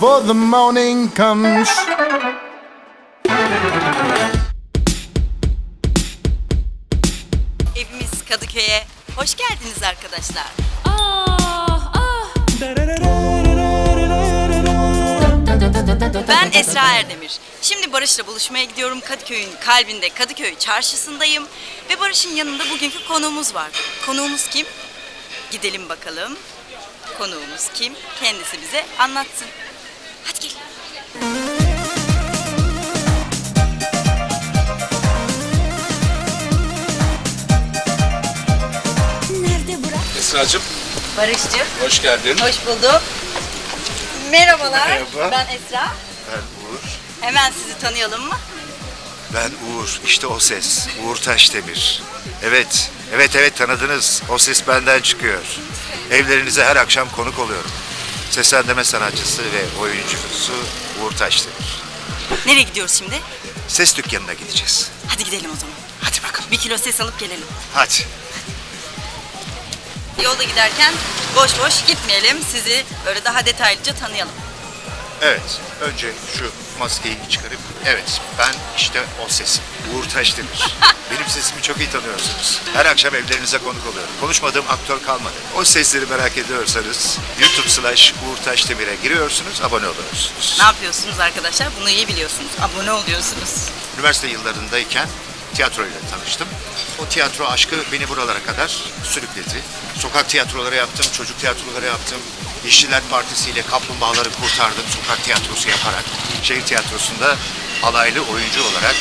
For the morning comes. Evimiz Kadıköy'e hoş geldiniz arkadaşlar. Ben Esra Erdemir. Şimdi Barış'la buluşmaya gidiyorum. Kadıköy'ün kalbinde Kadıköy çarşısındayım. Ve Barış'ın yanında bugünkü konuğumuz var. Konuğumuz kim? Gidelim bakalım. Konuğumuz kim? Kendisi bize anlatsın. Hadi gelin. Nerede Burak? Esra'cığım Barış'cığım. hoş geldin. Hoş bulduk. Merhabalar. Merhaba. Ben Esra. Ben Uğur. Hemen sizi tanıyalım mı? Ben Uğur. İşte o ses. Uğur Taşdemir. Evet. Evet evet tanıdınız. O ses benden çıkıyor. Evlerinize her akşam konuk oluyorum. Seslendirme sanatçısı ve oyuncusu Uğur Taşdemir. Nereye gidiyoruz şimdi? Ses dükkanına gideceğiz. Hadi gidelim o zaman. Hadi bakalım. Bir kilo ses alıp gelelim. Hadi. Yolda giderken boş boş gitmeyelim. Sizi böyle daha detaylıca tanıyalım. Evet. Önce şu maskeyi çıkarıp evet ben işte o sesim. Uğur Taşdemir. Benim sesimi çok iyi tanıyorsunuz. Her akşam evlerinize konuk oluyorum. Konuşmadığım aktör kalmadı. O sesleri merak ediyorsanız YouTube slash Uğur Taşdemir'e giriyorsunuz, abone oluyorsunuz. Ne yapıyorsunuz arkadaşlar? Bunu iyi biliyorsunuz. Abone oluyorsunuz. Üniversite yıllarındayken tiyatroyla tanıştım. O tiyatro aşkı beni buralara kadar sürükledi. Sokak tiyatroları yaptım, çocuk tiyatroları yaptım. İşçiler Partisi ile kaplumbağaları kurtardım sokak tiyatrosu yaparak. Şehir tiyatrosunda alaylı oyuncu olarak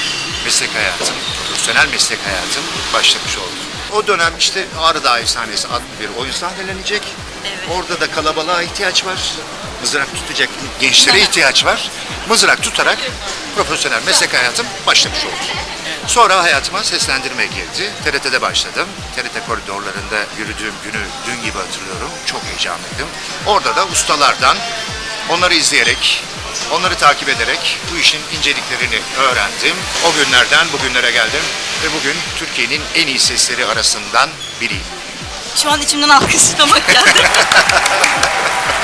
meslek hayatım, profesyonel meslek hayatım başlamış oldu. O dönem işte Ağrı Dağı sahnesi adlı bir oyun sahnelenecek. Evet. Orada da kalabalığa ihtiyaç var. Mızrak tutacak gençlere ihtiyaç var. Mızrak tutarak profesyonel meslek hayatım başlamış oldu. Sonra hayatıma seslendirme girdi. TRT'de başladım. TRT koridorlarında yürüdüğüm günü dün gibi hatırlıyorum. Çok heyecanlıydım. Orada da ustalardan onları izleyerek, onları takip ederek bu işin inceliklerini öğrendim. O günlerden bugünlere geldim ve bugün Türkiye'nin en iyi sesleri arasından biriyim. Şu an içimden alkışlamak geldi.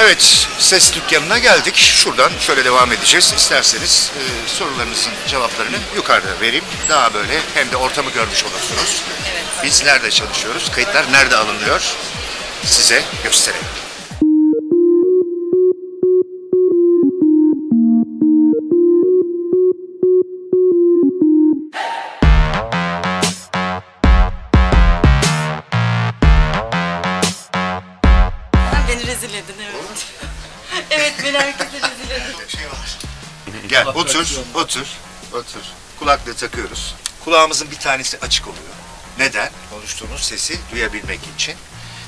Evet, ses dükkanına geldik. Şuradan şöyle devam edeceğiz. İsterseniz e, sorularınızın cevaplarını yukarıda vereyim. Daha böyle hem de ortamı görmüş olursunuz. Biz nerede çalışıyoruz? Kayıtlar nerede alınıyor? Size gösterelim. Gel otur, otur, otur. Kulaklığı takıyoruz. Kulağımızın bir tanesi açık oluyor. Neden? Konuştuğumuz sesi duyabilmek için.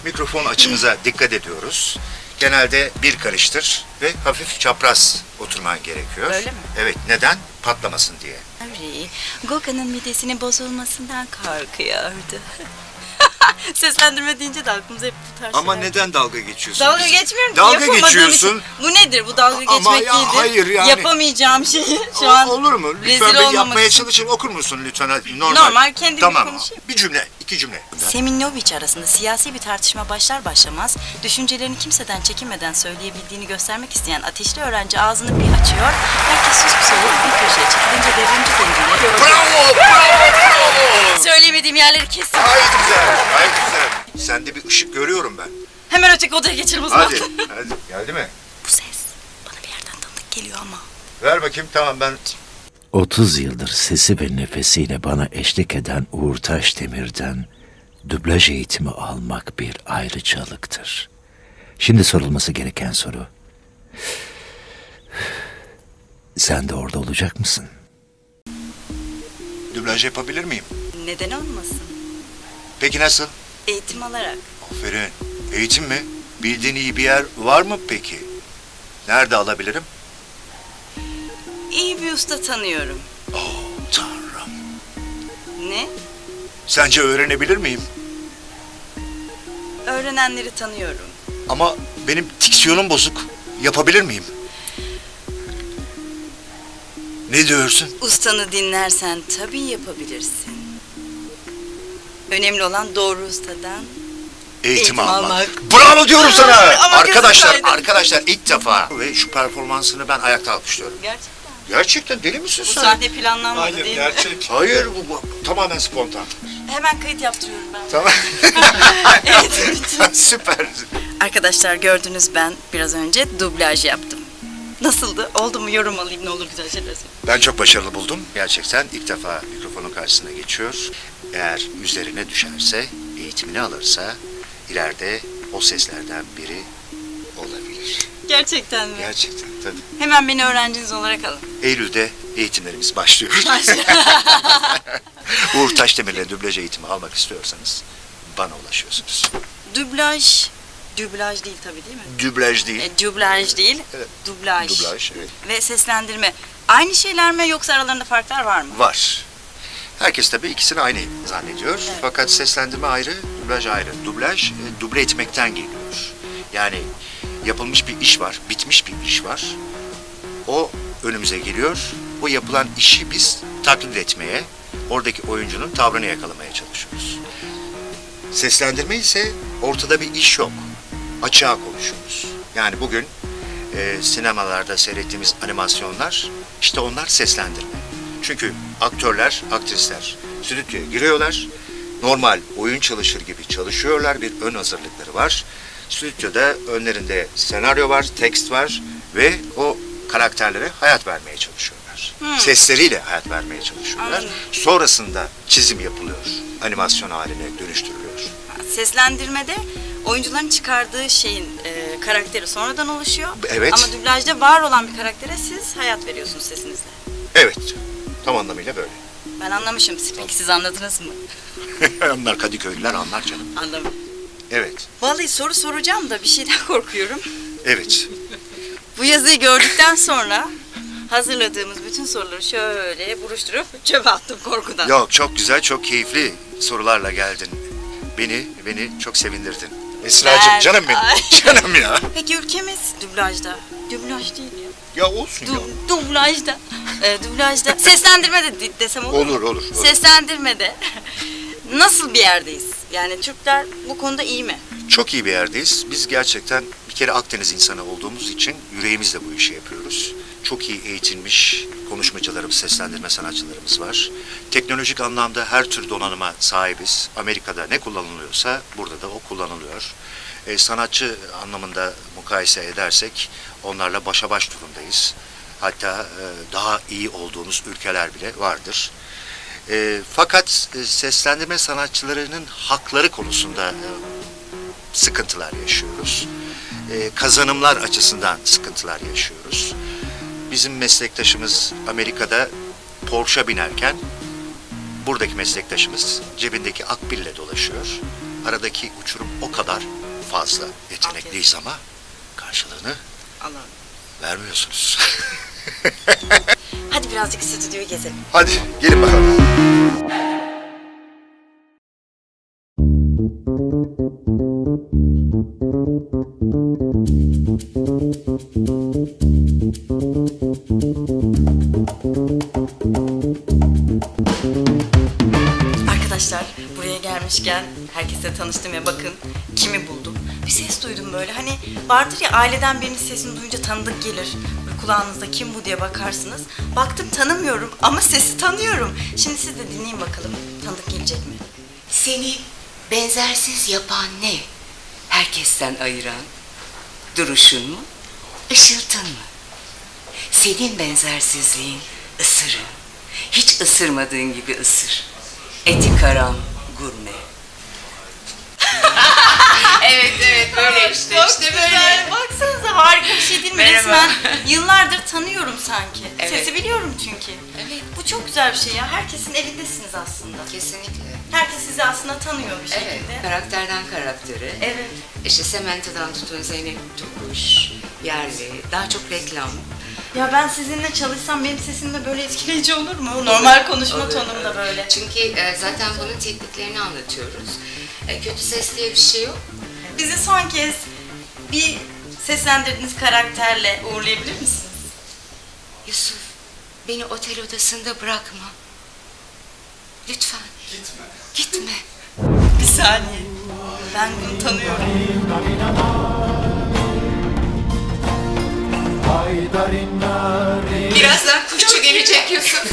Mikrofon açımıza dikkat ediyoruz. Genelde bir karıştır ve hafif çapraz oturman gerekiyor. Öyle mi? Evet. Neden? Patlamasın diye. Harry, Goka'nın midesinin bozulmasından korkuyordu. Seslendirme deyince de aklımıza hep bu tarz Ama şeyler- neden dalga geçiyorsun? Dalga bize? geçmiyorum ki Dalga yapamadığım geçiyorsun. için. Bu nedir? Bu dalga geçmek Ama ya değildir. hayır yani. Yapamayacağım şeyi şu O- an Olur mu? rezil Lütfen bir olmamak yapmaya için. çalışın. Okur musun lütfen? Hadi, Normal. Normal, kendim tamam. konuşayım. Bir cümle, iki cümle. Seminyovic arasında siyasi bir tartışma başlar başlamaz düşüncelerini kimseden çekinmeden söyleyebildiğini göstermek isteyen ateşli öğrenci ağzını bir açıyor. Herkes sus pus olup bir köşeye çekilince devrimci dengeli. Bravo, bravo, bravo. Söyleyemediğim yerleri kesin. Gayet güzel, gayet güzel. Sende bir ışık görüyorum ben. Hemen öteki odaya geçelim o zaman. Hadi, hadi. Geldi mi? Bu ses bana bir yerden tanıdık geliyor ama. Ver bakayım, tamam ben... 30 yıldır sesi ve nefesiyle bana eşlik eden Uğur Taşdemir'den dublaj eğitimi almak bir ayrıcalıktır. Şimdi sorulması gereken soru. Sen de orada olacak mısın? Dublaj yapabilir miyim? Neden olmasın? Peki nasıl? Eğitim alarak. Aferin. Eğitim mi? Bildiğin iyi bir yer var mı peki? Nerede alabilirim? İyi bir usta tanıyorum. Oh tanrım. Ne? Sence öğrenebilir miyim? Öğrenenleri tanıyorum. Ama benim diksiyonum bozuk. Yapabilir miyim? Ne diyorsun? Ustanı dinlersen tabii yapabilirsin. Önemli olan doğru ustadan Eğitim, Eğitim almak. almak. Bravo diyorum sana. Ama arkadaşlar, arkadaşlar ilk defa ve şu performansını ben ayakta alkışlıyorum. Gerçekten. Gerçekten deli misin Bu sen? sahne planlanmadı Hayır değil mi? gerçek. Hayır bu, bu tamamen spontan. Hemen kayıt yaptırıyorum ben. Tamam. evet, lütfen. Süper. Arkadaşlar gördünüz ben biraz önce dublaj yaptım. Nasıldı? Oldu mu? Yorum alayım ne olur güzel şeyler söyle. Ben çok başarılı buldum. Gerçekten ilk defa mikrofonun karşısına geçiyor. Eğer üzerine düşerse, eğitimini alırsa ileride o seslerden biri olabilir. Gerçekten mi? Gerçekten tabii. Hemen beni öğrenciniz olarak alın. Eylül'de eğitimlerimiz başlıyor. Uğur Taşdemir'le dublaj eğitimi almak istiyorsanız bana ulaşıyorsunuz. dublaj, dublaj değil tabii değil mi? Dublaj değil. E, dublaj değil, Evet. dublaj. Dublaj, evet. Ve seslendirme. Aynı şeyler mi yoksa aralarında farklar var mı? Var. Herkes tabii ikisini aynı zannediyor. Evet. Fakat seslendirme ayrı, dublaj ayrı. Dublaj, e, duble etmekten geliyor. Yani yapılmış bir iş var, bitmiş bir iş var. O önümüze geliyor. O yapılan işi biz taklit etmeye, oradaki oyuncunun tavrını yakalamaya çalışıyoruz. Seslendirme ise ortada bir iş yok. Açığa konuşuyoruz. Yani bugün e, sinemalarda seyrettiğimiz animasyonlar işte onlar seslendirme. Çünkü aktörler, aktrisler stüdyoya giriyorlar. Normal oyun çalışır gibi çalışıyorlar. Bir ön hazırlıkları var. Stüdyoda önlerinde senaryo var, tekst var ve o karakterlere hayat vermeye çalışıyorlar. Sesleriyle hayat vermeye çalışıyorlar. Anladım. Sonrasında çizim yapılıyor. Animasyon haline dönüştürülüyor. Seslendirmede oyuncuların çıkardığı şeyin e, karakteri sonradan oluşuyor. Evet. Ama dublajda var olan bir karaktere siz hayat veriyorsunuz sesinizle. Evet. Tam anlamıyla böyle. Ben anlamışım. Peki siz anladınız mı? Onlar Kadıköylüler anlar canım. Anladım. Evet. Vallahi soru soracağım da bir şeyden korkuyorum. Evet. Bu yazıyı gördükten sonra hazırladığımız bütün soruları şöyle buruşturup çöpe attım korkudan. Yok çok güzel, çok keyifli sorularla geldin. Beni, beni çok sevindirdin. Esra'cığım Ben- canım benim. Ay. Canım ya. Peki ülkemiz dublajda. Dublaj değil ya. Ya olsun ya. Du- dublajda. E, dublajda. Seslendirme de de- desem olur mu? Olur, olur, olur. Seslendirmede. Nasıl bir yerdeyiz? Yani Türkler bu konuda iyi mi? Çok iyi bir yerdeyiz. Biz gerçekten bir kere Akdeniz insanı olduğumuz için yüreğimizle bu işi yapıyoruz. Çok iyi eğitilmiş konuşmacılarımız, seslendirme sanatçılarımız var. Teknolojik anlamda her tür donanıma sahibiz. Amerika'da ne kullanılıyorsa burada da o kullanılıyor. E, sanatçı anlamında mukayese edersek onlarla başa baş durumdayız. Hatta e, daha iyi olduğumuz ülkeler bile vardır. E, fakat e, seslendirme sanatçılarının hakları konusunda e, sıkıntılar yaşıyoruz. E, kazanımlar açısından sıkıntılar yaşıyoruz. Bizim meslektaşımız Amerika'da Porsche binerken buradaki meslektaşımız cebindeki akbille dolaşıyor. Aradaki uçurum o kadar fazla. Yetenekliyiz ama karşılığını Allah'ım. vermiyorsunuz. Hadi birazcık stüdyoyu gezelim. Hadi gelin bakalım. Böyle hani vardır ya aileden birinin sesini duyunca tanıdık gelir. Kulağınızda kim bu diye bakarsınız. Baktım tanımıyorum ama sesi tanıyorum. Şimdi siz de dinleyin bakalım tanıdık gelecek mi? Seni benzersiz yapan ne? Herkesten ayıran duruşun mu? Işıltın mı? Senin benzersizliğin ısırın. Hiç ısırmadığın gibi ısır. Eti karam gurme. Böyle işte Çok işte güzel. böyle. Baksanıza harika bir şey değil mi? Merhaba. Resmen yıllardır tanıyorum sanki. Evet. Sesi biliyorum çünkü. Evet. Bu çok güzel bir şey ya. Herkesin evindesiniz aslında. Kesinlikle. Herkes sizi aslında tanıyor bir şekilde. Evet, karakterden karaktere. Evet. İşte Sementa'dan tutun Zeynep Tokuş, yerli, daha çok reklam. Ya ben sizinle çalışsam benim sesim de böyle etkileyici olur mu? Normal konuşma Olur, tonum da olur. böyle. Çünkü e, zaten bunun tekniklerini anlatıyoruz. E, kötü ses diye bir şey yok. Bizi son kez bir seslendirdiğiniz karakterle uğurlayabilir misiniz? Yusuf, beni otel odasında bırakma. Lütfen. Gitme. Gitme. Bir saniye. Ben bunu tanıyorum. Birazdan kuşçu gelecek Yusuf.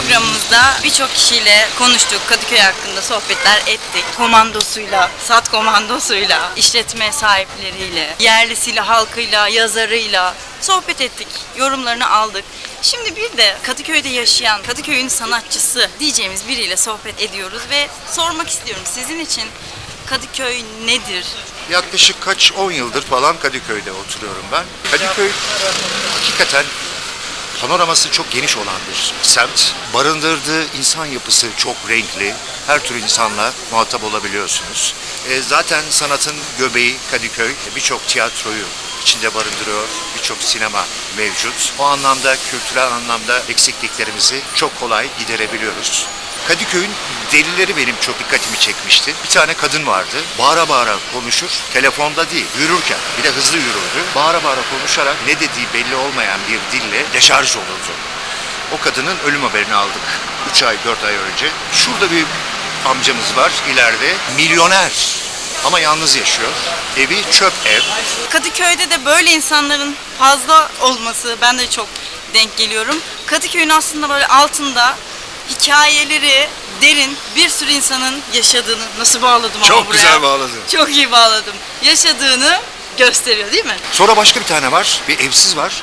programımızda birçok kişiyle konuştuk. Kadıköy hakkında sohbetler ettik. Komandosuyla, sat komandosuyla, işletme sahipleriyle, yerlisiyle, halkıyla, yazarıyla sohbet ettik. Yorumlarını aldık. Şimdi bir de Kadıköy'de yaşayan, Kadıköy'ün sanatçısı diyeceğimiz biriyle sohbet ediyoruz ve sormak istiyorum sizin için Kadıköy nedir? Yaklaşık kaç 10 yıldır falan Kadıköy'de oturuyorum ben. Kadıköy hakikaten panoraması çok geniş olan bir semt. Barındırdığı insan yapısı çok renkli. Her tür insanla muhatap olabiliyorsunuz. E, zaten sanatın göbeği Kadıköy. Birçok tiyatroyu içinde barındırıyor. Birçok sinema mevcut. O anlamda kültürel anlamda eksikliklerimizi çok kolay giderebiliyoruz. Kadıköy'ün delileri benim çok dikkatimi çekmişti. Bir tane kadın vardı. Bağıra bağıra konuşur. Telefonda değil, yürürken. Bir de hızlı yürürdü. Bağıra bağıra konuşarak ne dediği belli olmayan bir dille deşarj olurdu. O kadının ölüm haberini aldık 3 ay 4 ay önce. Şurada bir amcamız var ileride. Milyoner ama yalnız yaşıyor. Evi çöp ev. Kadıköy'de de böyle insanların fazla olması ben de çok denk geliyorum. Kadıköy'ün aslında böyle altında hikayeleri derin bir sürü insanın yaşadığını nasıl bağladım ama Çok buraya? güzel bağladın. Çok iyi bağladım. Yaşadığını gösteriyor değil mi? Sonra başka bir tane var. Bir evsiz var.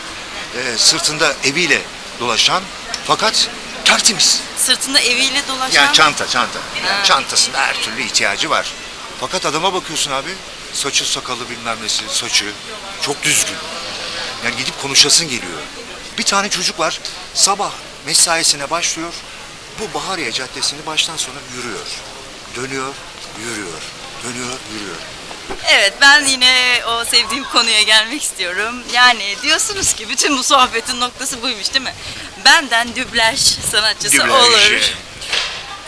Ee, sırtında eviyle dolaşan fakat tertemiz. Sırtında eviyle dolaşan Yani çanta çanta. Ha. Çantasında her türlü ihtiyacı var. Fakat adama bakıyorsun abi. Saçı sakalı bilmem nesi saçı çok düzgün. Yani gidip konuşasın geliyor. Bir tane çocuk var. Sabah mesaisine başlıyor. Bu Bahariye Caddesi'ni baştan sona yürüyor. Dönüyor, yürüyor. Dönüyor, yürüyor. Evet ben yine o sevdiğim konuya gelmek istiyorum. Yani diyorsunuz ki bütün bu sohbetin noktası buymuş değil mi? Benden dublaj sanatçısı Dublaj. olur.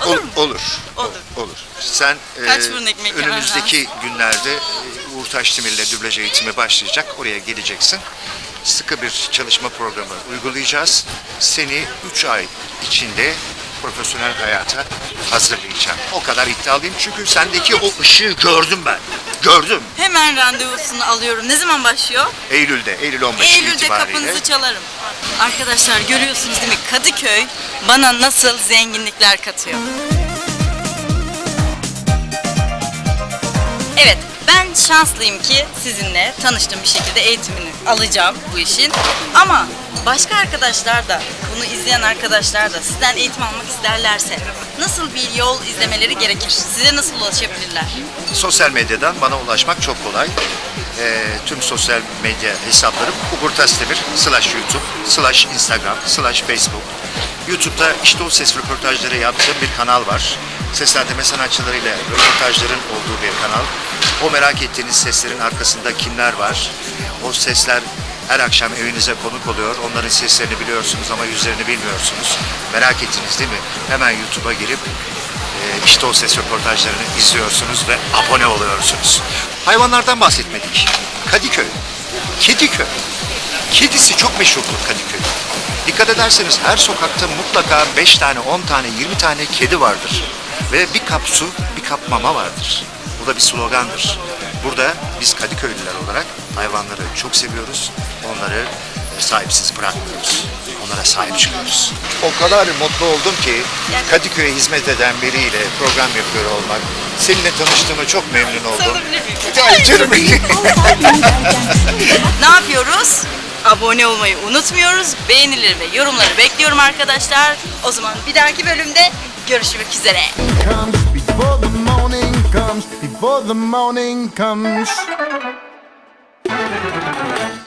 Olur Ol- mu? olur. Olur. Olur. Sen Kaç e, fırın ekmek yemen önümüzdeki günlerde e, Uğur Taşdemir'le dublaj eğitimi başlayacak. Oraya geleceksin. Sıkı bir çalışma programı uygulayacağız. Seni 3 ay içinde profesyonel hayata hazırlayacağım. O kadar iddialıyım çünkü sendeki o ışığı gördüm ben. Gördüm. Hemen randevusunu alıyorum. Ne zaman başlıyor? Eylül'de, Eylül 15 Eylül'de itibariyle. kapınızı çalarım. Arkadaşlar görüyorsunuz değil mi? Kadıköy bana nasıl zenginlikler katıyor. Evet, ben şanslıyım ki sizinle tanıştığım bir şekilde eğitimini alacağım bu işin. Ama başka arkadaşlar da, bunu izleyen arkadaşlar da sizden eğitim almak isterlerse nasıl bir yol izlemeleri gerekir? Size nasıl ulaşabilirler? Sosyal medyadan bana ulaşmak çok kolay. Ee, tüm sosyal medya hesaplarım Uğur Tasdemir slash YouTube, slash Instagram, slash Facebook. YouTube'da işte o ses röportajları yaptığım bir kanal var. Seslendirme sanatçılarıyla röportajların olduğu bir kanal. O merak ettiğiniz seslerin arkasında kimler var? O sesler her akşam evinize konuk oluyor. Onların seslerini biliyorsunuz ama yüzlerini bilmiyorsunuz. Merak ettiniz değil mi? Hemen YouTube'a girip ee, işte o ses röportajlarını izliyorsunuz ve abone oluyorsunuz. Hayvanlardan bahsetmedik. Kadıköy, Kediköy. Kedisi çok meşhurdur Kadıköy. Dikkat ederseniz her sokakta mutlaka 5 tane, 10 tane, 20 tane kedi vardır. Ve bir kap su, bir kap mama vardır. Bu da bir slogandır. Burada biz Kadıköylüler olarak hayvanları çok seviyoruz. Onları e, sahipsiz bırakmıyoruz. Onlara sahip çıkıyoruz. O kadar mutlu oldum ki Kadıköy'e hizmet eden biriyle program yapıyor olmak. Seninle tanıştığıma çok memnun oldum. Canım benim. Ne yapıyoruz? Abone olmayı unutmuyoruz. Beğenileri ve yorumları bekliyorum arkadaşlar. O zaman bir dahaki bölümde görüşmek üzere. comes before the morning comes before the morning comes なるほど。